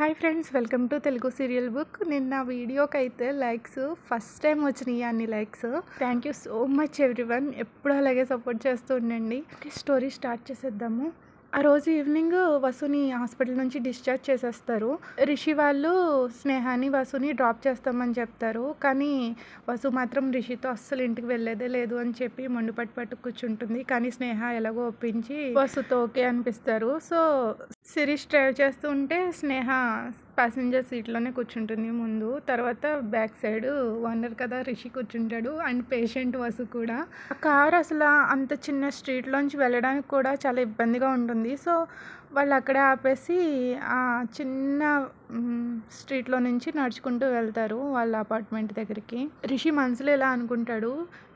Hi friends welcome to Telugu serial book నిన్న వీడియోకి అయితే లైక్స్ ఫస్ట్ టైం వచ్చినాయి అన్ని likes thank you so much everyone ఎప్పుడు అలాగే సపోర్ట్ చేస్తూ ఉండండి. స్టోరీ స్టార్ట్ చేసేద్దాము. ఆ రోజు ఈవినింగ్ వసుని హాస్పిటల్ నుంచి డిశ్చార్జ్ చేసేస్తారు. రిషి వాళ్ళు స్నేహాని వసుని డ్రాప్ చేస్తామని చెప్తారు. కానీ వసు మాత్రం రిషితో అస్సలు ఇంటికి వెళ్ళేదే లేదు అని చెప్పి మొండి పట్టు పట్టు కూర్చుంటుంది. కానీ స్నేహ ఎలాగో ఒప్పించి వసుతో ఓకే అనిపిస్తారు. సో సిరీస్ డ్రైవ్ చేస్తూ ఉంటే స్నేహ ప్యాసింజర్ సీట్లోనే కూర్చుంటుంది ముందు. తర్వాత బ్యాక్ సైడ్ ఓనర్ కదా రిషి కూర్చుంటాడు. అండ్ పేషెంట్ వసు కూడా. కార్ అసలు అంత చిన్న స్ట్రీట్లోంచి వెళ్ళడానికి కూడా చాలా ఇబ్బందిగా ఉంటుంది. సో వాళ్ళు అక్కడే ఆపేసి ఆ చిన్న స్ట్రీట్లో నుంచి నడుచుకుంటూ వెళ్తారు వాళ్ళ అపార్ట్మెంట్ దగ్గరికి. రిషి మనసులో ఎలా అనుకుంటాడు?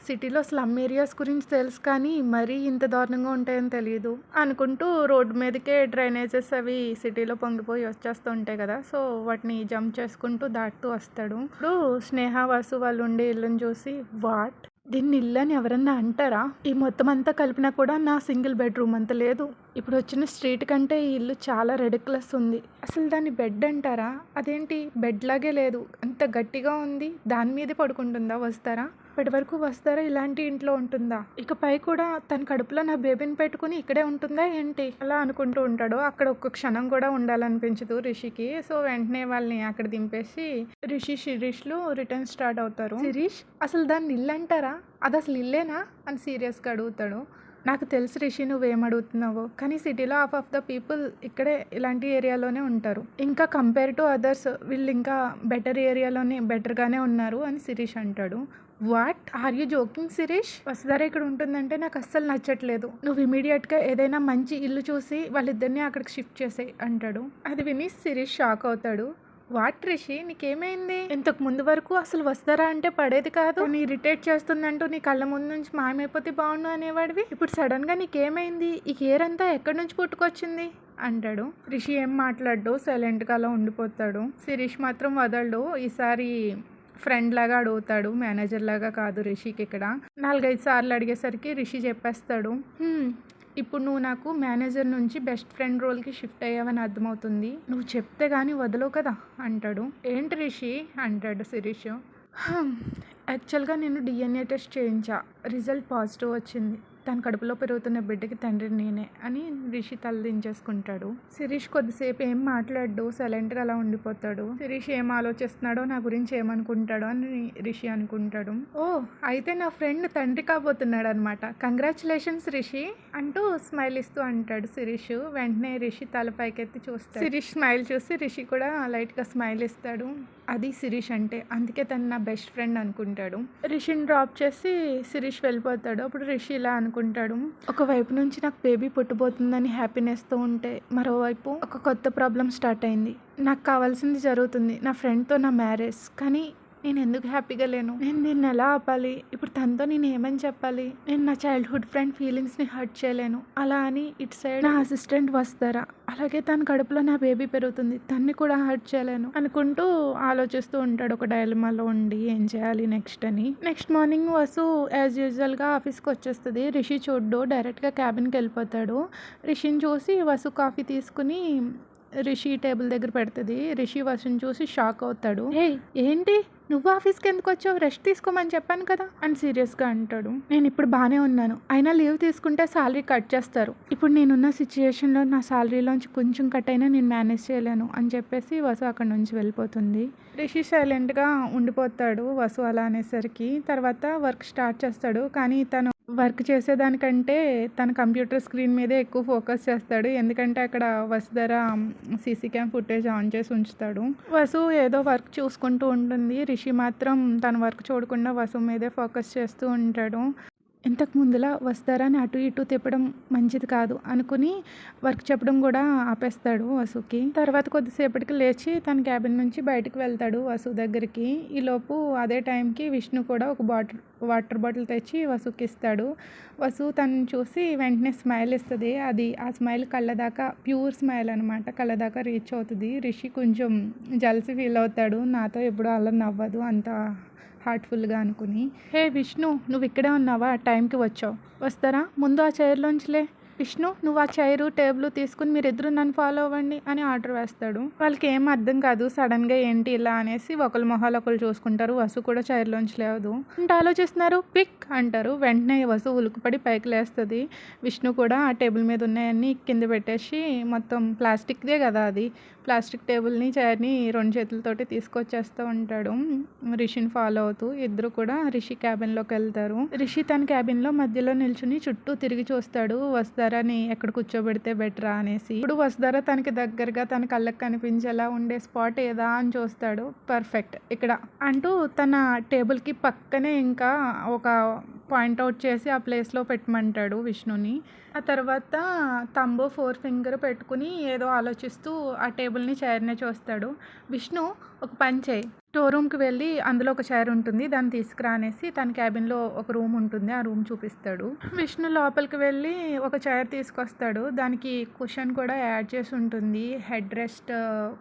సిటీలో స్లమ్ ఏరియాస్ గురించి తెలుసు కానీ మరీ ఇంత దారుణంగా ఉంటాయని తెలియదు అనుకుంటూ రోడ్డు మీదకే డ్రైనేజెస్ అవి సిటీలో పొంగిపోయి వచ్చేస్తూ ఉంటాయి కదా. సో వాటిని జంప్ చేసుకుంటూ దాటుతూ వస్తాడు. ఇప్పుడు స్నేహ వాసు వాళ్ళు ఉండే ఇల్లుని చూసి వాట్? దీన్ని ఇల్లు అని ఎవరన్నా అంటారా? ఈ మొత్తం అంతా కలిపినా కూడా నా సింగిల్ బెడ్రూమ్ అంత లేదు. ఇప్పుడు వచ్చిన స్ట్రీట్ కంటే ఈ ఇల్లు చాలా రెడిక్లస్ ఉంది. అసలు దాన్ని బెడ్ అంటారా? అదేంటి? బెడ్ లాగే లేదు. అంత గట్టిగా ఉంది. దాని మీదే పడుకుంటుందా? వస్తారా? ఇప్పటి వరకు వస్తారా? ఇలాంటి ఇంట్లో ఉంటుందా? ఇకపై కూడా తన కడుపులో నా బేబీని పెట్టుకుని ఇక్కడే ఉంటుందా ఏంటి? అలా అనుకుంటూ ఉంటాడు. అక్కడ ఒక్క క్షణం కూడా ఉండాలనిపించదు రిషికి. సో వెంటనే వాళ్ళని అక్కడ దింపేసి రిషి శిరీష్లు రిటర్న్ స్టార్ట్ అవుతారు. శిరీష్ అసలు దాన్ని ఇల్లు అంటారా అది అసలు ఇల్లేనా? అని సీరియస్గా అడుగుతాడు. నాకు తెలుసు రిషి నువ్వేం అడుగుతున్నావో కానీ సిటీలో హాఫ్ ఆఫ్ ద పీపుల్ ఇక్కడే ఇలాంటి ఏరియాలోనే ఉంటారు. ఇంకా కంపేర్ టు అదర్స్ వీళ్ళు ఇంకా బెటర్ ఏరియాలోనే బెటర్గానే ఉన్నారు అని శిరీష్ అంటాడు. What are you joking Shirish Vasudhara ఇక్కడ ఉంటుందంటే నాకు అస్సలు నచ్చట్లేదు. నువ్వు ఇమీడియట్గా ఏదైనా మంచి ఇల్లు చూసి వాళ్ళిద్దరిని అక్కడికి షిఫ్ట్ చేసేయి అంటాడు. అది విని శిరీష్ షాక్ అవుతాడు. వాట్ రిషి నీకేమైంది? ఇంతకు ముందు వరకు అసలు వస్తారా అంటే పడేది కాదు. నీ ఇరిటేట్ చేస్తుందంటూ నీ కళ్ళ ముందు నుంచి మాయమైపోతే బాగుండు అనేవాడివి. ఇప్పుడు సడన్గా నీకేమైంది? ఈ కేర్ అంతా ఎక్కడి నుంచి పుట్టుకొచ్చింది? అంటాడు. రిషి ఏం మాట్లాడు సైలెంట్గా అలా ఉండిపోతాడు. శిరీష్ మాత్రం వదలడు. ఈసారి ఫ్రెండ్ లాగా అడుగుతాడు మేనేజర్ లాగా కాదు రిషికి ఇక్కడ. నాలుగైదు సార్లు అడిగేసరికి రిషి చెప్పేస్తాడు ఇప్పుడు నువ్వు నాకు మేనేజర్ నుంచి బెస్ట్ ఫ్రెండ్ రోల్కి షిఫ్ట్ అయ్యావని అర్థమవుతుంది. నువ్వు చెప్తే కానీ వదలవు కదా అంటాడు. ఏంటి రిషి? అంటాడు శిరీష్. యాక్చువల్గా నేను డిఎన్ఏ టెస్ట్ చేయించా. రిజల్ట్ పాజిటివ్ వచ్చింది. తన కడుపులో పెరుగుతున్న బిడ్డకి తండ్రి నేనే అని రిషి తలదించేసుకుంటాడు. శిరీష్ కొద్దిసేపు ఏం మాట్లాడు సైలెంట్గా అలా ఉండిపోతాడు. శిరీష్ ఏం ఆలోచిస్తున్నాడో నా గురించి ఏమనుకుంటాడో అని రిషి అనుకుంటాడు. ఓ అయితే నా ఫ్రెండ్ తండ్రి కాబోతున్నాడు అనమాట కంగ్రాచులేషన్స్ రిషి అంటూ స్మైల్ ఇస్తూ అంటాడు శిరీష్. వెంటనే రిషి తల పైకెత్తి చూస్తాడు. శిరీష్ స్మైల్ చూసి రిషి కూడా లైట్గా స్మైల్ ఇస్తాడు. అది శిరీష్ అంటే. అందుకే తను నా బెస్ట్ ఫ్రెండ్ అనుకుంటాడు. రిషిని డ్రాప్ చేసి శిరీష్ వెళ్ళిపోతాడు. అప్పుడు రిషి ఇలా అనుకుంటాడు. ఒకవైపు నుంచి నాకు బేబీ పుట్టబోతుందని హ్యాపీనెస్తో ఉంటే మరోవైపు ఒక కొత్త ప్రాబ్లం స్టార్ట్ అయింది. నాకు కావాల్సింది జరుగుతుంది. నా ఫ్రెండ్తో నా మ్యారేజ్. కానీ నేను ఎందుకు హ్యాపీగా లేను? నేను దీన్ని ఎలా ఆపాలి? ఇప్పుడు తనతో నేను ఏమని చెప్పాలి? నేను నా చైల్డ్హుడ్ ఫ్రెండ్ ఫీలింగ్స్ని హర్ట్ చేయలేను. అలా అని ఇటు సైడ్ నా అసిస్టెంట్ వస్తారా? అలాగే తన కడుపులో నా బేబీ పెరుగుతుంది. తన్ని కూడా హర్ట్ చేయలేను. అనుకుంటూ ఆలోచిస్తూ ఉంటాడు ఒక డైలమాలో ఉండి ఏం చేయాలి నెక్స్ట్ అని. నెక్స్ట్ మార్నింగ్ వసు యాజ్ యూజువల్గా ఆఫీస్కి వచ్చేస్తుంది. రిషి చూడ్డు డైరెక్ట్గా క్యాబిన్కి వెళ్ళిపోతాడు. రిషిని చూసి వసు కాఫీ తీసుకుని రిషి టేబుల్ దగ్గర పెడుతుంది. రిషి వసుని చూసి షాక్ అవుతాడు. హే ఏంటి? నువ్వు ఆఫీస్కి ఎందుకు వచ్చావు? రెస్ట్ తీసుకోమని చెప్పాను కదా? అని సీరియస్గా అంటాడు. నేను ఇప్పుడు బాగానే ఉన్నాను. అయినా లీవ్ తీసుకుంటే శాలరీ కట్ చేస్తారు. ఇప్పుడు నేనున్న సిచ్యుయేషన్లో నా శాలరీలోంచి కొంచెం కట్ అయినా నేను మేనేజ్ చేయలేను అని చెప్పేసి వసు అక్కడ నుంచి వెళ్ళిపోతుంది. రిషి సైలెంట్గా ఉండిపోతాడు వసు అలా అనేసరికి. తర్వాత వర్క్ స్టార్ట్ చేస్తాడు. కానీ తను వర్క్ చేసేదానికంటే తన కంప్యూటర్ స్క్రీన్ మీదే ఎక్కువ ఫోకస్ చేస్తాడు. ఎందుకంటే అక్కడ Vasudhara CC cam footage on చేసి ఉంచుతాడు. వసు ఏదో వర్క్ చూసుకుంటూ ఉంటుంది. రిషి మాత్రం తన వర్క్ చూడకుండా వసు మీదే ఫోకస్ చేస్తూ ఉంటాడు. ఇంతకు ముందులా వస్తారని అటు ఇటు తిప్పడం మంచిది కాదు అనుకుని వర్క్ చెప్పడం కూడా ఆపేస్తాడు వసుకి. తర్వాత కొద్దిసేపటికి లేచి తన క్యాబిన్ నుంచి బయటకు వెళ్తాడు వసు దగ్గరికి. ఈలోపు అదే టైంకి విష్ణు కూడా ఒక బాటిల్ వాటర్ బాటిల్ తెచ్చి వసుకి ఇస్తాడు. వసు తను చూసి వెంటనే స్మైల్ ఇస్తుంది. అది ఆ స్మైల్ కళ్ళ దాకా ప్యూర్ స్మైల్ అనమాట కళ్ళ దాకా రీచ్ అవుతుంది. రిషి కొంచెం జల్సి ఫీల్ అవుతాడు. నాతో ఎప్పుడు అలా నవ్వదు అంత. హార్ట్ఫుల్గా అనుకుని హే విష్ణు నువ్వు ఇక్కడే ఉన్నావా? టైంకి వచ్చావు. వస్తారా? ముందు ఆ చైర్లోంచిలే. విష్ణు నువ్వు ఆ చైరు టేబుల్ తీసుకుని మీరిద్దరు నన్ను ఫాలో అవ్వండి అని ఆర్డర్ వేస్తాడు. వాళ్ళకి ఏం అర్థం కాదు సడన్గా ఏంటి ఇలా అనేసి ఒకళ్ళ మొహాలు ఒకళ్ళు చూసుకుంటారు. వసు కూడా చైర్లోంచి లేవదు. అంటే ఆలోచిస్తున్నారు? పిక్ అంటారు. వెంటనే వసు ఉలుకుపడి పైకి లేస్తుంది. విష్ణు కూడా ఆ టేబుల్ మీద ఉన్నాయన్నీ కింద పెట్టేసి మొత్తం ప్లాస్టిక్దే కదా అది. ప్లాస్టిక్ టేబుల్ని చైర్ని రెండు చేతులతోటి తీసుకొచ్చేస్తూ ఉంటాడు. రిషిని ఫాలో అవుతూ ఇద్దరు కూడా రిషి క్యాబిన్లోకి వెళ్తారు. రిషి తన క్యాబిన్లో మధ్యలో నిల్చుని చుట్టూ తిరిగి చూస్తాడు. వసుధారాని ఎక్కడ కూర్చోబెడితే బెటరా అనేసి. ఇప్పుడు వసుధార తనకి దగ్గరగా తన కళ్ళకి కనిపించేలా ఉండే స్పాట్ ఏదా అని చూస్తాడు. పర్ఫెక్ట్. ఇక్కడ అంటూ తన టేబుల్కి పక్కనే ఇంకా ఒక పాయింట్అవుట్ చేసి ఆ ప్లేస్లో పెట్టమంటాడు విష్ణుని. ఆ తర్వాత తంబో ఫోర్ ఫింగర్ పెట్టుకుని ఏదో ఆలోచిస్తూ ఆ టేబుల్ టేబుల్ని చైర్నే చూస్తాడు. విష్ణు ఒక పని చేయి. స్టోర్ రూమ్కి వెళ్ళి అందులో ఒక చైర్ ఉంటుంది. దాన్ని తీసుకురా అనేసి తన క్యాబిన్లో ఒక రూమ్ ఉంటుంది. ఆ రూమ్ చూపిస్తాడు. విష్ణు లోపలికి వెళ్ళి ఒక చైర్ తీసుకొస్తాడు. దానికి కుషన్ కూడా యాడ్ చేసి ఉంటుంది. హెడ్ రెస్ట్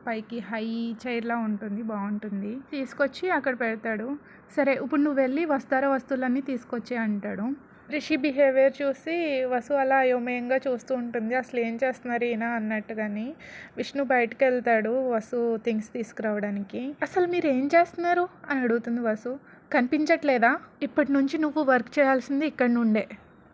పైకి హై చైర్లా ఉంటుంది. బాగుంటుంది. తీసుకొచ్చి అక్కడ పెడతాడు. సరే ఇప్పుడు నువ్వు వెళ్ళి వస్తారా వస్తువులన్నీ తీసుకొచ్చే అంటాడు. రిషి బిహేవియర్ చూసి వసు అలా అయోమయంగా చూస్తూ ఉంటుంది. అసలు ఏం చేస్తున్నారు ఈయన అన్నట్టుగాని విష్ణు బయటకు వెళ్తాడు వసు థింగ్స్ తీసుకురావడానికి. అసలు మీరు ఏం చేస్తున్నారు? అని అడుగుతుంది వసు. కనిపించట్లేదా? ఇప్పటి నుంచి నువ్వు వర్క్ చేయాల్సింది ఇక్కడ నుండే.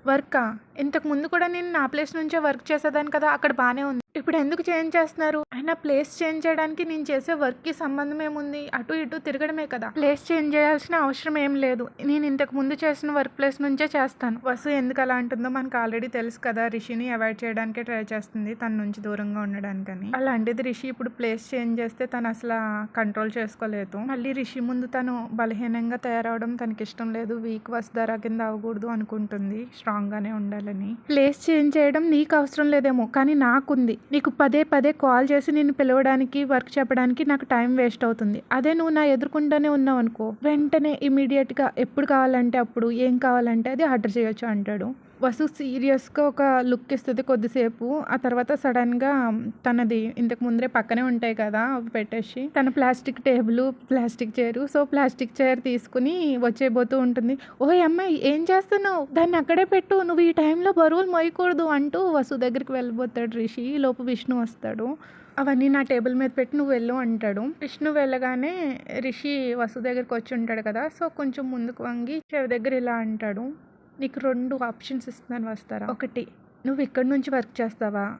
వర్కా? ఇంతకు ముందు కూడా నేను నా ప్లేస్ నుంచే వర్క్ చేసేదాన్ని కదా అక్కడ బాగానే ఉంది. ఇప్పుడు ఎందుకు చేంజ్ చేస్తున్నారు? అయినా ప్లేస్ చేంజ్ చేయడానికి నేను చేసే వర్క్కి సంబంధం ఏముంది? అటు ఇటు తిరగడమే కదా. ప్లేస్ చేంజ్ చేయాల్సిన అవసరం ఏం లేదు. నేను ఇంతకు ముందు చేసిన వర్క్ ప్లేస్ నుంచే చేస్తాను. వసు ఎందుకు అలా అంటుందో మనకు ఆల్రెడీ తెలుసు కదా రిషిని అవాయిడ్ చేయడానికే ట్రై చేస్తుంది తన నుంచి దూరంగా ఉండడానికని. అలాంటిది రిషి ఇప్పుడు ప్లేస్ చేంజ్ చేస్తే తను అసలు కంట్రోల్ చేసుకోలేదు. మళ్ళీ రిషి ముందు తను బలహీనంగా తయారవడం తనకి ఇష్టం లేదు. వీక్ వసుధారా కింద అవ్వకూడదు అనుకుంటుంది. స్ట్రాంగ్ గానే వాళ్ళని ప్లేస్ చేంజ్ చేయడం నీకు అవసరం లేదేమో కానీ నాకుంది. నీకు పదే పదే కాల్ చేసి నేను పిలవడానికి వర్క్ చెప్పడానికి నాకు టైం వేస్ట్ అవుతుంది. అదే నువ్వు నా ఎదుర్కొంటూనే ఉన్నావు అనుకో వెంటనే ఇమీడియట్గా ఎప్పుడు కావాలంటే అప్పుడు ఏం కావాలంటే అది ఆర్డర్ చేయొచ్చు అంటాడు. వసు సీరియస్గా ఒక లుక్ ఇస్తుంది కొద్దిసేపు. ఆ తర్వాత సడన్గా తనది ఇంతకు ముందరే పక్కనే ఉంటాయి కదా అవి పెట్టేసి తన plastic table plastic chair so plastic chair తీసుకుని వచ్చేపోతూ ఉంటుంది. ఓ అమ్మాయి ఏం చేస్తున్నావు? దాన్ని అక్కడే పెట్టు. నువ్వు ఈ టైంలో బరువులు మోయకూడదు అంటూ వసు దగ్గరికి వెళ్ళిపోతాడు రిషి. లోపు విష్ణు వస్తాడు. అవన్నీ నా టేబుల్ మీద పెట్టి నువ్వు వెళ్ళు అంటాడు. విష్ణు వెళ్ళగానే రిషి వసు దగ్గరికి వచ్చి ఉంటాడు కదా. సో కొంచెం ముందుకు వంగి చెవి దగ్గర ఇలా అంటాడు. నీకు రెండు ఆప్షన్స్ ఇస్తున్నాను వస్తారా? ఒకటి నువ్వు ఇక్కడి నుంచి వర్క్ చేస్తావా?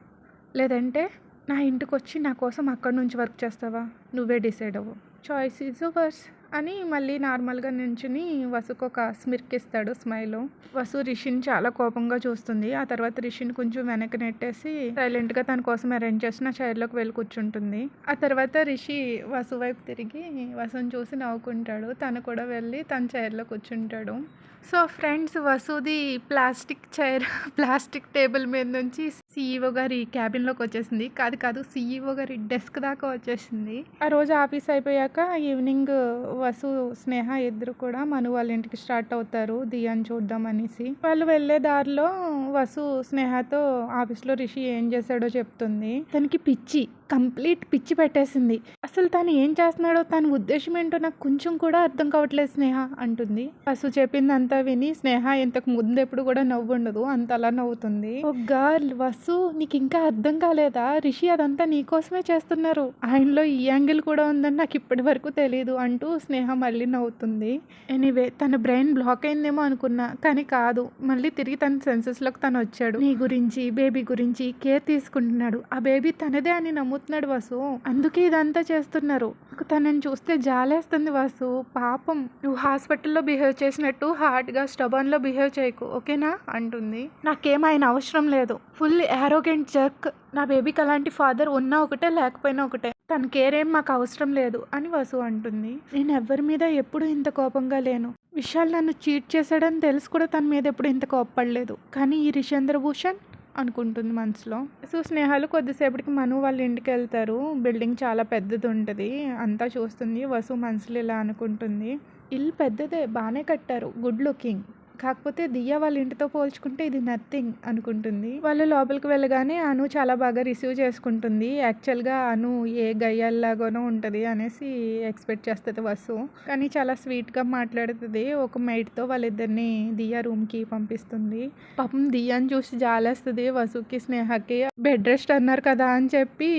లేదంటే నా ఇంటికి వచ్చి నా కోసం అక్కడి నుంచి వర్క్ చేస్తావా? నువ్వే డిసైడ్ అవ్వు. చాయిస్ ఈజ్ వర్స్ అని మళ్ళీ నార్మల్గా నించుని వసుకు ఒక స్మిర్కిస్తాడు స్మైల్. వసు రిషిని చాలా కోపంగా చూస్తుంది. ఆ తర్వాత రిషిని కొంచెం వెనక్కి నెట్టేసి సైలెంట్గా తన కోసం అరేంజ్ చేసిన చైర్లోకి వెళ్ళి కూర్చుంటుంది. ఆ తర్వాత రిషి వసు వైపు తిరిగి వసుని చూసి నవ్వుకుంటాడు. తను కూడా వెళ్ళి తన చైర్లో కూర్చుంటాడు. సో ఫ్రెండ్స్ వసూది ప్లాస్టిక్ చైర్ ప్లాస్టిక్ టేబుల్ మీద నుంచి సీఈఓ గారి క్యాబిన్లోకి వచ్చేసింది. కాదు కాదు సీఈఓ గారి డెస్క్ దాకా వచ్చేసింది. ఆ రోజు ఆఫీస్ అయిపోయాక ఈవినింగ్ వసు స్నేహ ఇద్దరు కూడా మను వాళ్ళ ఇంటికి స్టార్ట్ అవుతారు. దియాని చూద్దాం అనేసి. వాళ్ళు వెళ్ళే దారిలో వసు స్నేహతో ఆఫీస్లో రిషి ఏం చేశాడో చెప్తుంది. తనకి పిచ్చి. కంప్లీట్ పిచ్చి పెట్టేసింది. అసలు తను ఏం చేస్తున్నాడో తన ఉద్దేశం ఏంటో నాకు కొంచెం కూడా అర్థం కావట్లేదు స్నేహ అంటుంది. పసు చెప్పింది అంతా విని స్నేహ ఇంతకు ముందు ఎప్పుడు కూడా నవ్వు ఉండదు అంత అలా నవ్వుతుంది. ఓ గర్ల్ వసు నీకు ఇంకా అర్థం కాలేదా? రిషి అదంతా నీకోసమే చేస్తున్నారు. ఆయనలో ఈ యాంగిల్ కూడా ఉందని నాకు ఇప్పటి వరకు తెలియదు అంటూ స్నేహ మళ్ళీ నవ్వుతుంది. ఎనీవే తన బ్రెయిన్ బ్లాక్ అయిందేమో అనుకున్నా కానీ కాదు. మళ్ళీ తిరిగి తన సెన్సెస్లోకి తను వచ్చాడు. నీ గురించి బేబీ గురించి కేర్ తీసుకుంటున్నాడు. ఆ బేబీ తనదే అని అవుతున్నాడు వాసు. అందుకే ఇదంతా చేస్తున్నారు. నాకు తనని చూస్తే జాలేస్తుంది వాసు. పాపం. నువ్వు హాస్పిటల్లో బిహేవ్ చేసినట్టు హార్డ్గా స్టబన్లో బిహేవ్ చేయకు. ఓకేనా? అంటుంది. నాకేం ఆయన అవసరం లేదు. Full arrogant jerk. నా బేబీకి అలాంటి ఫాదర్ ఉన్నా ఒకటే లేకపోయినా ఒకటే. తన కేర్ ఏం మాకు అవసరం లేదు అని వసు అంటుంది. నేను ఎవరి మీద ఎప్పుడు ఇంత కోపంగా లేను. విశాల్ నన్ను చీట్ చేశాడని తెలిసి కూడా తన మీద ఎప్పుడు ఇంత కోపడలేదు కానీ ఈ రిషేంద్ర భూషణ్ అనుకుంటుంది మనసులో. సో స్నేహాలు కొద్దిసేపటికి మను వాళ్ళ ఇంటికి వెళ్తారు బిల్డింగ్ చాలా పెద్దది ఉంటుంది అంతా చూస్తుంది. వసు మనసులో ఇలా అనుకుంటుంది. ఇల్లు పెద్దదే బాగానే కట్టారు. Good looking. కాకపోతే దియ్య వాళ్ళ ఇంటితో పోల్చుకుంటే ఇది నథింగ్ అనుకుంటుంది. వాళ్ళు లోపలికి వెళ్ళగానే అను చాలా బాగా రిసీవ్ చేసుకుంటుంది. యాక్చువల్గా అను ఏ గయ్యాల్లాగానో ఉంటుంది అనేసి ఎక్స్పెక్ట్ చేస్తుంది వసు. కానీ చాలా స్వీట్గా మాట్లాడుతుంది. ఒక మైట్తో వాళ్ళిద్దరిని దియ్య రూమ్కి పంపిస్తుంది. పాపం దియ్యని చూసి జాలేస్తుంది వసుకి స్నేహకి. బెడ్ రెస్ట్ అన్నారు కదా అని చెప్పి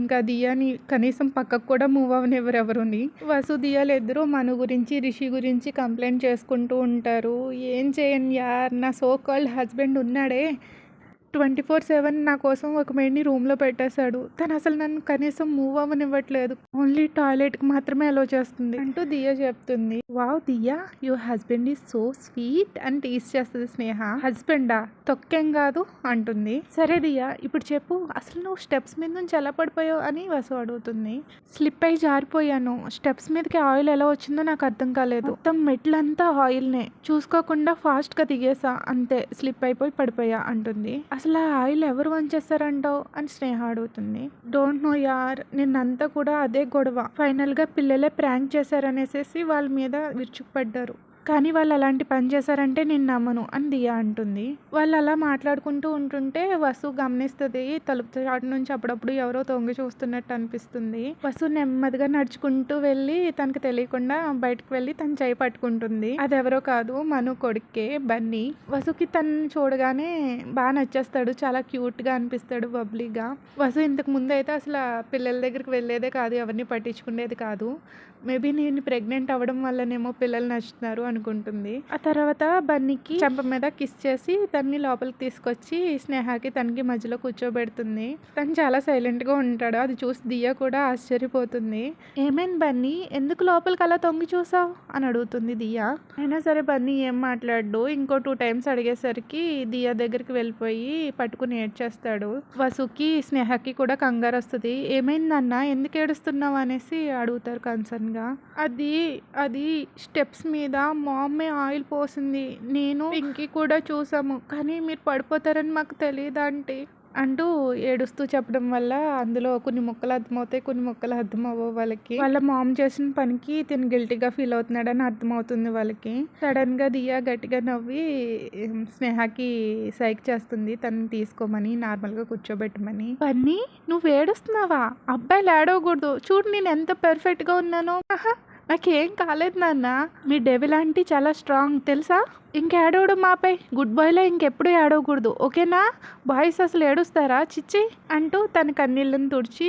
ఇంకా దియ్యని కనీసం పక్కకు కూడా మూవ్ అవనివ్వరు ఎవరుని. వసు దియాలు ఇద్దరు మను గురించి రిషి గురించి కంప్లైంట్ చేసుకుంటూ ఉంటారు. ఏం చేయను యార్? నా సో కాల్డ్ హస్బెండ్ ఉన్నాడే. ట్వంటీ ఫోర్ సెవెన్ నా కోసం ఒక మెయిడ్ని రూమ్లో పెట్టేశాడు. తను అసలు నన్ను కనీసం మూవ్ అవ్వనివ్వట్లేదు. ఓన్లీ టాయిలెట్కి మాత్రమే అలో చేస్తుంది అంటూ దియా చెప్తుంది. Wow Diya your husband is so sweet అని టీస్ చేస్తుంది స్నేహ. హస్బెండా తొక్కేం కాదు అంటుంది. సరే దియా ఇప్పుడు చెప్పు అసలు నువ్వు స్టెప్స్ మీద నుంచి ఎలా పడిపోయావు అని వసు అడుగుతుంది. స్లిప్ అయి జారిపోయాను. స్టెప్స్ మీదకి ఆయిల్ ఎలా వచ్చిందో నాకు అర్థం కాలేదు. మొత్తం మెట్లంతా ఆయిల్నే. చూసుకోకుండా ఫాస్ట్గా దిగేసా. అంతే స్లిప్ అయిపోయి పడిపోయా అంటుంది. అసలు ఆ ఆయిల్ ఎవరు వంచేస్తారంటావు అని స్నేహ అడుగుతుంది. డోంట్ నో యార్ నిన్నంతా కూడా అదే గొడవ. ఫైనల్గా పిల్లలే ప్రాంక్ చేశారనేసేసి వాళ్ళ మీద విరుచుకుపడ్డారు. కానీ వాళ్ళు అలాంటి పని చేశారంటే నేను నమ్మను అని దియా అంటుంది. వాళ్ళు అలా మాట్లాడుకుంటూ ఉంటుంటే వసు గమనిస్తుంది తలుపు చాటు నుంచి అప్పుడప్పుడు ఎవరో తొంగి చూస్తున్నట్టు అనిపిస్తుంది. వసు నెమ్మదిగా నడుచుకుంటూ వెళ్ళి తనకు తెలియకుండా బయటకు వెళ్ళి తన చేయి పట్టుకుంటుంది. అది ఎవరో కాదు మను కొడుకే బన్నీ. వసుకి తను చూడగానే బాగా నచ్చేస్తాడు చాలా క్యూట్గా అనిపిస్తాడు బబ్లీగా. వసు ఇంతకు ముందు అయితే అసలు పిల్లల దగ్గరికి వెళ్ళేదే కాదు ఎవరిని పట్టించుకునేది కాదు. మేబీ నేను ప్రెగ్నెంట్ అవ్వడం వల్లనేమో పిల్లలు నచ్చుతున్నారు అనుకుంటుంది. ఆ తర్వాత బన్నీకి చెంప మీద కిస్ చేసి తన్ని లోపలికి తీసుకొచ్చి స్నేహకి తనకి మధ్యలో కూర్చోబెడుతుంది. తను చాలా సైలెంట్గా ఉంటాడు. అది చూసి దియ్య కూడా ఆశ్చర్యపోతుంది. ఏమైంది బన్నీ? ఎందుకు లోపలికి అలా తొంగి చూసావు? అని అడుగుతుంది దియ్య అయినా సరే బన్నీ ఏం మాట్లాడు ఇంకో టూ టైమ్స్ అడిగేసరికి దియ్య దగ్గరికి వెళ్ళిపోయి పట్టుకుని ఏడ్చేస్తాడు. వసుకి స్నేహకి కూడా కంగారు వస్తుంది ఏమైందన్నా ఎందుకు ఏడుస్తున్నావు? అనేసి అడుగుతారు కన్సర్న్గా. అది అది స్టెప్స్ మీద మా అమ్మే ఆయిల్ పోసింది. నేను ఇంకి కూడా చూసాము. కానీ మీరు పడిపోతారని మాకు తెలియదు అంటే అంటూ ఏడుస్తూ చెప్పడం వల్ల అందులో కొన్ని ముక్కలు అర్థమవుతాయి కొన్ని ముక్కలు అర్థం అవ్వవు వాళ్ళకి. వాళ్ళ మామ్ చేసిన పనికి తిని గిల్టీగా ఫీల్ అవుతున్నాడని అర్థమవుతుంది వాళ్ళకి. సడన్గా దియా గట్టిగా నవ్వి స్నేహకి సైక్ చేస్తుంది. తనని తీసుకోమని నార్మల్గా కూర్చోబెట్టమని. బన్నీ నువ్వు ఏడుస్తున్నావా అబ్బాయిలు ఏడవకూడదు. చూడు నేను ఎంత పెర్ఫెక్ట్గా ఉన్నానో. ఆహా, నాకేం కాలేదు నాన్న. మీ డెవిల్ ఆంటీ చాలా స్ట్రాంగ్ తెలుసా? ఇంకేడవడు మాపై గుడ్ బాయ్లో ఇంకెప్పుడు ఏడవకూడదు ఓకేనా? బాయ్స్ అసలు ఏడుస్తారా? చిచ్చి అంటూ తన కన్నీళ్ళని తుడిచి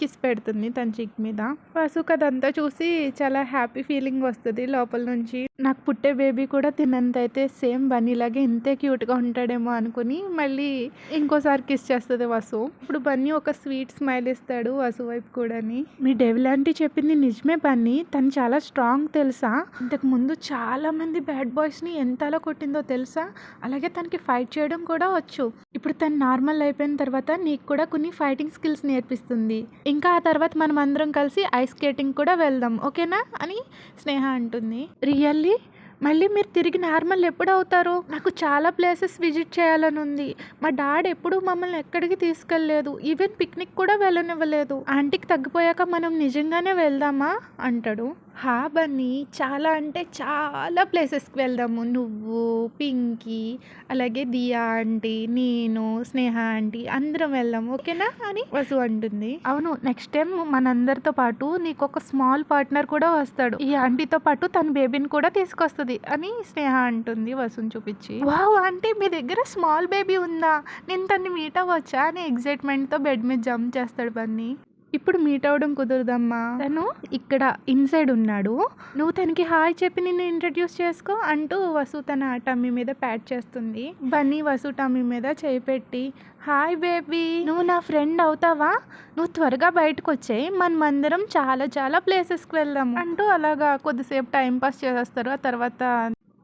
కిస్ పెడుతుంది తన చిక్ మీద. పసుకు అదంతా చూసి చాలా హ్యాపీ ఫీలింగ్ వస్తుంది లోపల నుంచి. నాకు పుట్టే బేబీ కూడా తినంత అయితే సేమ్ బన్నీలాగే ఇంతే క్యూట్గా ఉంటాడేమో అనుకుని మళ్ళీ ఇంకోసారి కిస్ చేస్తుంది వసు. ఇప్పుడు బన్నీ ఒక స్వీట్ స్మైల్ ఇస్తాడు వసు వైపు కూడాని. మీ డెవిల్ ఆంటీ చెప్పింది నిజమే బన్నీ తను చాలా స్ట్రాంగ్ తెలుసా? ఇంతకు ముందు చాలా మంది బ్యాడ్ బాయ్స్ని ఎంతలా కొట్టిందో తెలుసా? అలాగే తనకి ఫైట్ చేయడం కూడా వచ్చు. ఇప్పుడు తను నార్మల్ అయిపోయిన తర్వాత నీకు కూడా కొన్ని ఫైటింగ్ స్కిల్స్ నేర్పిస్తుంది. ఇంకా ఆ తర్వాత మనం అందరం కలిసి ఐస్ స్కేటింగ్ కూడా వెళ్దాం ఓకేనా? అని స్నేహ అంటుంది. రియల్లీ? మళ్ళీ మీరు తిరిగి నార్మల్ ఎప్పుడు అవుతారు? నాకు చాలా ప్లేసెస్ విజిట్ చేయాలని ఉంది. మా డాడ్ ఎప్పుడూ మమ్మల్ని ఎక్కడికి తీసుకెళ్ళలేదు. ఈవెన్ పిక్నిక్ కూడా వెళ్ళనివ్వలేదు. ఆంటీకి తగ్గిపోయాక మనం నిజంగానే వెళ్దామా? అంటాడు. హా బన్నీ చాలా అంటే చాలా ప్లేసెస్కి వెళ్దాము. నువ్వు పింకీ అలాగే దియా ఆంటీ నేను స్నేహ ఆంటీ అందరం వెళ్దాం. ఓకేనా అని వసు అంటుంది. అవును నెక్స్ట్ టైం మనందరితో పాటు నీకు ఒక స్మాల్ పార్ట్నర్ కూడా వస్తాడు. ఈ ఆంటీతో పాటు తన బేబీని కూడా తీసుకొస్తుంది అని స్నేహ అంటుంది వసుని చూపించి. వావ్ ఆంటీ మీ దగ్గర స్మాల్ బేబీ ఉందా? నేను తన్ని మీట్ అవ్వచ్చా అని ఎగ్జైట్మెంట్తో బెడ్ మీద జంప్ చేస్తాడు బన్నీ. ఇప్పుడు మీట్ అవ్వడం కుదరదమ్మా. తను ఇక్కడ ఇన్సైడ్ ఉన్నాడు. నువ్వు తనకి హాయ్ చెప్పి నిన్ను ఇంట్రడ్యూస్ చేసుకో అంటూ వసు తన టమ్మీ మీద ప్యాట్ చేస్తుంది. బన్నీ వసు టమ్మీ మీద చేయి పెట్టి హాయ్ బేబీ నువ్వు నా ఫ్రెండ్ అవుతావా? నువ్వు త్వరగా బయటకు వచ్చాయి. మనమందరం చాలా చాలా ప్లేసెస్కి వెళ్దాము. అంటూ అలాగా కొద్దిసేపు టైం పాస్ చేసేస్తారు. ఆ తర్వాత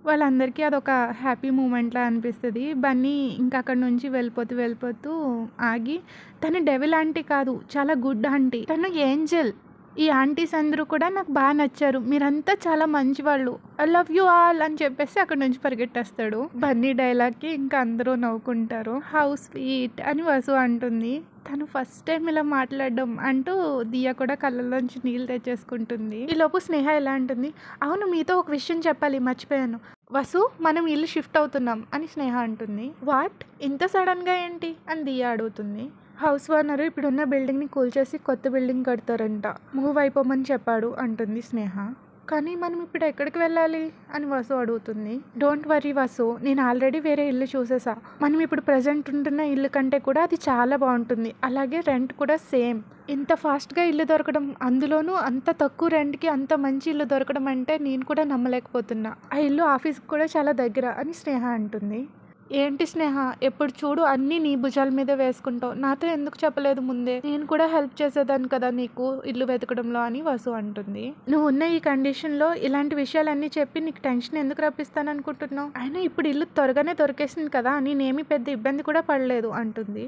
వాళ్ళందరికీ అదొక హ్యాపీ మూమెంట్లా అనిపిస్తుంది. బన్నీ ఇంకా అక్కడ నుంచి వెళ్ళిపోతూ వెళ్ళిపోతూ ఆగి తను డెవిల్ ఆంటీ కాదు చాలా గుడ్ ఆంటీ. తను ఏంజల్. ఈ ఆంటీస్ అందరూ కూడా నాకు బాగా నచ్చారు. మీరంతా చాలా మంచి వాళ్ళు ఐ లవ్ యూ ఆల్ అని చెప్పేసి అక్కడ నుంచి పరిగెట్టేస్తాడు. బన్నీ డైలాగ్కి ఇంకా అందరూ నవ్వుకుంటారు. హౌ స్వీట్ అని వసు అంటుంది. తను ఫస్ట్ టైం ఇలా మాట్లాడడం అంటూ దియ కూడా కళ్ళలోంచి నీళ్ళు తెచ్చేసుకుంటుంది. ఈ లోపు స్నేహ ఎలా అంటుంది. అవును మీతో ఒక విషయం చెప్పాలి మర్చిపోయాను. వసు మనం ఇల్లు షిఫ్ట్ అవుతున్నాం అని స్నేహ అంటుంది. వాట్? ఇంత సడన్గా ఏంటి? అని దియ అడుగుతుంది. హౌస్ ఓనర్ ఇప్పుడున్న బిల్డింగ్ని కూల్చేసి కొత్త బిల్డింగ్ కడతారంట. మూవ్ అయిపోమని చెప్పాడు అంటుంది స్నేహ. కానీ మనం ఇప్పుడు ఎక్కడికి వెళ్ళాలి? అని వసు అడుగుతుంది. డోంట్ వరీ వసు నేను ఆల్రెడీ వేరే ఇల్లు చూసేసా. మనం ఇప్పుడు ప్రజెంట్ ఉంటున్న ఇల్లు కంటే కూడా అది చాలా బాగుంటుంది. అలాగే రెంట్ కూడా సేమ్. ఇంత ఫాస్ట్గా ఇల్లు దొరకడం అందులోనూ అంత తక్కువ రెంట్కి అంత మంచి ఇల్లు దొరకడం అంటే నేను కూడా నమ్మలేకపోతున్నా. ఆ ఇల్లు ఆఫీస్కి కూడా చాలా దగ్గర అని స్నేహ అంటుంది. ఏంటి స్నేహ? ఎప్పుడు చూడు అన్నీ నీ భుజాల మీద వేసుకుంటావు. నాతో ఎందుకు చెప్పలేదు ముందే? నేను కూడా హెల్ప్ చేసేదాన్ని కదా నీకు? ఇల్లు వెతకడంలో అని వసు అంటుంది. నువ్వు ఉన్న ఈ కండిషన్లో ఇలాంటి విషయాలన్నీ చెప్పి నీకు టెన్షన్ ఎందుకు రప్పిస్తాను అనుకుంటున్నావు అయినా ఇప్పుడు ఇల్లు త్వరగానే దొరికేసింది కదా? నేనేమి పెద్ద ఇబ్బంది కూడా పడలేదు అంటుంది.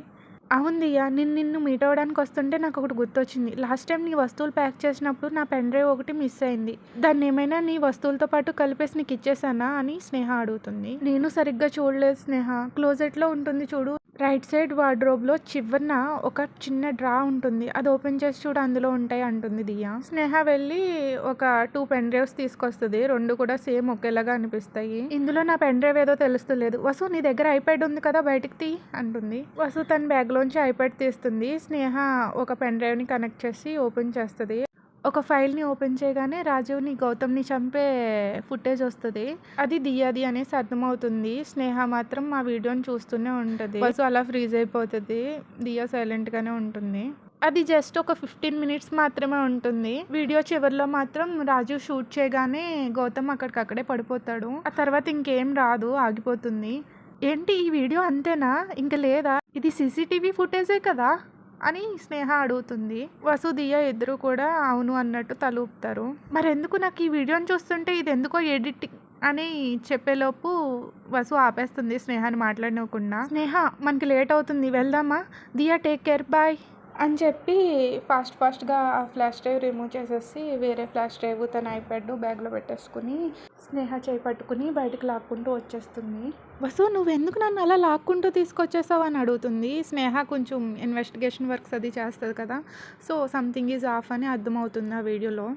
అవును దియ్యా నేను నిన్ను మీట్ అవ్వడానికి వస్తుంటే నాకు ఒకటి గుర్తొచ్చింది. లాస్ట్ టైం నీ వస్తువులు ప్యాక్ చేసినప్పుడు నా పెన్ డ్రైవ్ ఒకటి మిస్ అయింది. దాన్ని ఏమైనా నీ వస్తువులతో పాటు కలిపేసి నీకు ఇచ్చేసానా అని స్నేహ అడుగుతుంది. నేను సరిగ్గా చూడలేదు స్నేహ. క్లోజెట్లో ఉంటుంది చూడు. రైట్ సైడ్ వార్డ్రోబ్లో చివరిన ఒక చిన్న డ్రా ఉంటుంది. అది ఓపెన్ చేసి చూడు అందులో ఉంటాయి అంటుంది దియా. స్నేహ వెళ్ళి ఒక టూ పెన్ డ్రైవ్స్ తీసుకొస్తుంది. రెండు కూడా సేమ్ ఒకేలాగా అనిపిస్తాయి. ఇందులో నా పెన్ డ్రైవ్ ఏదో తెలుస్తలేదు. వసు నీ దగ్గర ఐప్యాడ్ ఉంది కదా బయటికి తీ అంటుంది. వసు తన బ్యాగ్లోంచి ఐప్యాడ్ తీస్తుంది స్నేహ ఒక పెన్ డ్రైవ్ని కనెక్ట్ చేసి ఓపెన్ చేస్తుంది. ఒక ఫైల్ని ఓపెన్ చేయగానే రాజీవ్ని గౌతమ్ని చంపే ఫుటేజ్ వస్తుంది. అది దియాది అనేసి అర్థమవుతుంది. స్నేహ మాత్రం ఆ వీడియోని చూస్తూనే ఉంటుంది. బస్సు అలా ఫ్రీజ్ అయిపోతుంది. దియా సైలెంట్గానే ఉంటుంది. అది జస్ట్ ఒక ఫిఫ్టీన్ మినిట్స్ మాత్రమే ఉంటుంది. వీడియో చివరిలో మాత్రం రాజు షూట్ చేయగానే గౌతమ్ అక్కడికక్కడే పడిపోతాడు. ఆ తర్వాత ఇంకేం రాదు ఆగిపోతుంది. ఏంటి ఈ వీడియో అంతేనా? ఇంకా లేదా? ఇది సీసీటీవీ ఫుటేజే కదా? అని స్నేహ అడుగుతుంది. వసుదియ ఇద్దరు కూడా అవును అన్నట్టు తలుపుతారు మరెందుకు నాకు ఈ వీడియోని చూస్తుంటే ఇది ఎందుకో ఎడిటింగ్ అని చెప్పేలోపు వసు ఆపేస్తుంది స్నేహాన్ని మాట్లాడినకుండా స్నేహ మనకి లేట్ అవుతుంది. వెళ్దామా? Diya take care. బాయ్. అని చెప్పి ఫాస్ట్ ఫాస్ట్గా ఆ ఫ్లాష్ డ్రైవ్ రిమూవ్ చేసేసి వేరే ఫ్లాష్ డ్రైవ్ తన ఐప్యాడ్ బ్యాగ్లో పెట్టేసుకుని స్నేహ చేయి పట్టుకుని బయటకు లాక్కుంటూ వచ్చేస్తుంది. వసు నువ్వు ఎందుకు నన్ను అలా లాక్కుంటూ తీసుకొచ్చేసావు అని అడుగుతుంది. స్నేహ కొంచెం ఇన్వెస్టిగేషన్ వర్క్స్ అది చేస్తుంది కదా. సో సంథింగ్ ఈజ్ ఆఫ్ అని అర్థమవుతుంది ఆ వీడియోలో.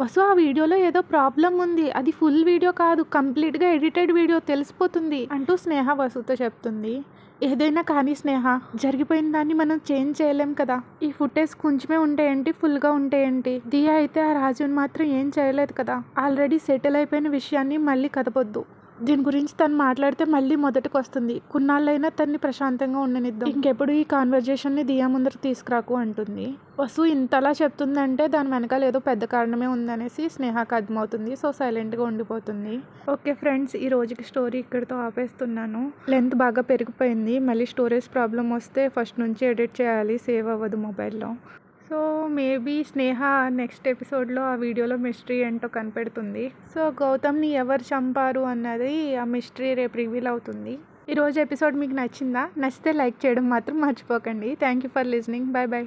వసు ఆ వీడియోలో ఏదో ప్రాబ్లం ఉంది. అది ఫుల్ వీడియో కాదు. కంప్లీట్గా ఎడిటెడ్ వీడియో తెలిసిపోతుంది అంటూ స్నేహ వసుతో చెప్తుంది. ఏదైనా కానీ స్నేహ జరిగిపోయిన దాన్ని మనం చేంజ్ చేయలేం కదా. ఈ ఫుటేజ్ కొంచెమే ఏంటి ఫుల్గా ఏంటి? దియా అయితే ఆ రాజుని మాత్రం ఏం చేయలేదు కదా. ఆల్రెడీ సెటిల్ అయిపోయిన విషయాన్ని మళ్ళీ కదపొద్దు. దీని గురించి తను మాట్లాడితే మళ్ళీ మొదటికి వస్తుంది కొన్నాళ్ళైనా తన్ని ప్రశాంతంగా ఉండనిద్దాం. ఇంకెప్పుడు ఈ కాన్వర్జేషన్ని దియా ముందర తీసుకురాకు అంటుంది. వసు ఇంతలా చెప్తుందంటే దాని వెనకాల ఏదో పెద్ద కారణమే ఉందనేసి స్నేహకు అర్థమవుతుంది. సో సైలెంట్గా ఉండిపోతుంది. ఓకే ఫ్రెండ్స్ ఈ రోజుకి స్టోరీ ఇక్కడితో ఆపేస్తున్నాను. లెంత్ బాగా పెరిగిపోయింది. మళ్ళీ స్టోరేజ్ ప్రాబ్లం వస్తే ఫస్ట్ నుంచి ఎడిట్ చేయాలి. సేవ్ అవ్వదు మొబైల్లో. సో మేబీ స్నేహ నెక్స్ట్ ఎపిసోడ్లో ఆ వీడియోలో మిస్టరీ ఏంటో కనిపెడుతుంది. సో గౌతమ్ని ఎవరు చంపారు అన్నది ఆ మిస్టరీ రేపు రివీల్ అవుతుంది. ఈరోజు ఎపిసోడ్ మీకు నచ్చిందా? నచ్చితే లైక్ చేయడం మాత్రం మర్చిపోకండి. Thank you for listening. Bye bye